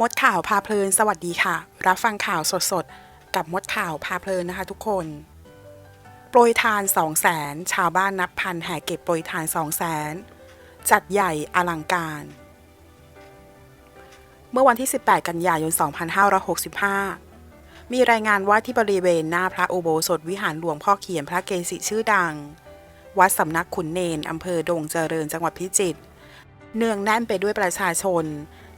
มดข่าวพาเพลิน สวัสดีค่ะ รับฟังข่าวสดๆ กับมดข่าวพาเพลินนะคะ ทุกคน โปรยทาน2 0 0แสนชาวบ้านนับพันแห่เก็บโปรยทาน2 0 0แสนจัดใหญ่อลังการ เมื่อวันที่ 18 กันยายน 2565 มีรายงานว่าที่บริเวณหน้าพระอุโบสถวิหารหลวงพ่อเขียนพระเกศิชื่อดัง วัดสำนักขุนเนนอำเภอดงเจริญจังหวัดพิจิตรเนืองแน่นไปด้วยประชาชน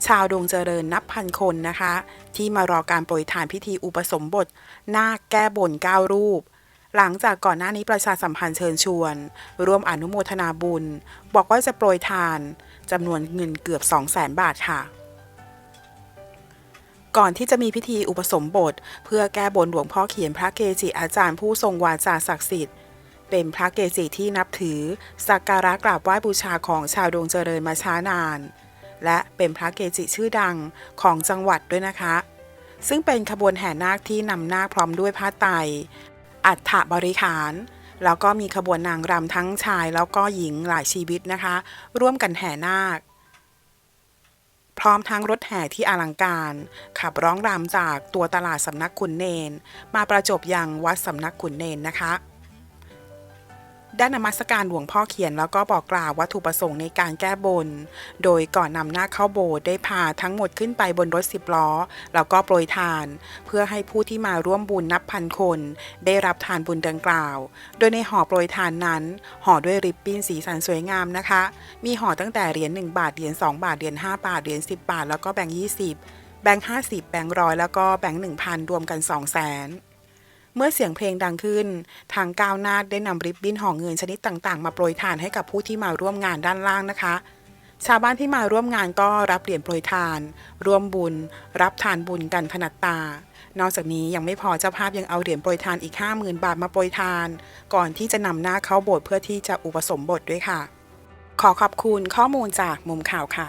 ชาวดวงเจริญนับพันคนนะคะ ที่มารอการโปรยทานพิธีอุปสมบทนาคแก้บนเก้ารูป หลังจากก่อนหน้านี้ประชาสัมพันธ์เชิญชวน ร่วมอนุโมทนาบุญ บอกว่าจะโปรยทานจำนวนเงินเกือบ 2 0 0 0 0 0บาทค่ะก่อนที่จะมีพิธีอุปสมบท เพื่อแก้บนหลวงพ่อเขียนพระเกจิอาจารย์ผู้ทรงวาจาศักดิ์สิทธิ์ เป็นพระเกจิที่นับถือสักการะกราบไหว้บูชาของชาวดวงเจริญมาช้านาน และเป็นพระเกจิชื่อดังของจังหวัดด้วยนะคะ ซึ่งเป็นขบวนแห่นาคที่นำนาคพร้อมด้วยผ้าไตรอัฐบริขาร แล้วก็มีขบวนนางรำทั้งชายแล้วก็หญิงหลายชีวิตนะคะ ร่วมกันแห่นาค พร้อมทั้งรถแห่ที่อลังการ ขับร้องรำจากตัวตลาดสำนักขุนเนน มาประจบยังวัดสำนักขุนเนนนะคะ ด้านนมัสการหลวงพ่อเขียนแล้วก็บอกกล่าววัตถุประสงค์ในการแก้บน โดยก่อนนำหน้าเข้าโบสถ์ได้พาทั้งหมดขึ้นไปบนรถสิบล้อ แล้วก็โปรยทาน เพื่อให้ผู้ที่มาร่วมบุญนับพันคน ได้รับทานบุญดังกล่าว โดยในห่อโปรยทานนั้น ห่อด้วยริบบิ้นสีสันสวยงามนะคะ มีห่อตั้งแต่เหรียญ1บาทเหรียญ2บาทเหรียญ5บาทเหรียญ10 บาท แล้วก็แบงค์20 แบงค์50 แบงค์ร้อยแล้วก็แบงค์1,000 รวมกัน 2 0 0 0 0 0 เมื่อเสียงเพลงดังขึ้น ทางก้าวนาคได้นำริบบิ้นห่อเงินชนิดต่างๆ มาโปรยทานให้กับผู้ที่มาร่วมงานด้านล่างนะคะ ชาวบ้านที่มาร่วมงานก็รับเหรียญโปรยทาน ร่วมบุญ รับทานบุญกันถนัดตา นอกจากนี้ยังไม่พอเจ้าภาพยังเอาเหรียญโปรยทานอีก 50,000 บาทมาโปรยทาน ก่อนที่จะนำหน้าเข้าโบสถ์เพื่อที่จะอุปสมบทด้วยค่ะ ขอขอบคุณข้อมูลจากมุมข่าวค่ะ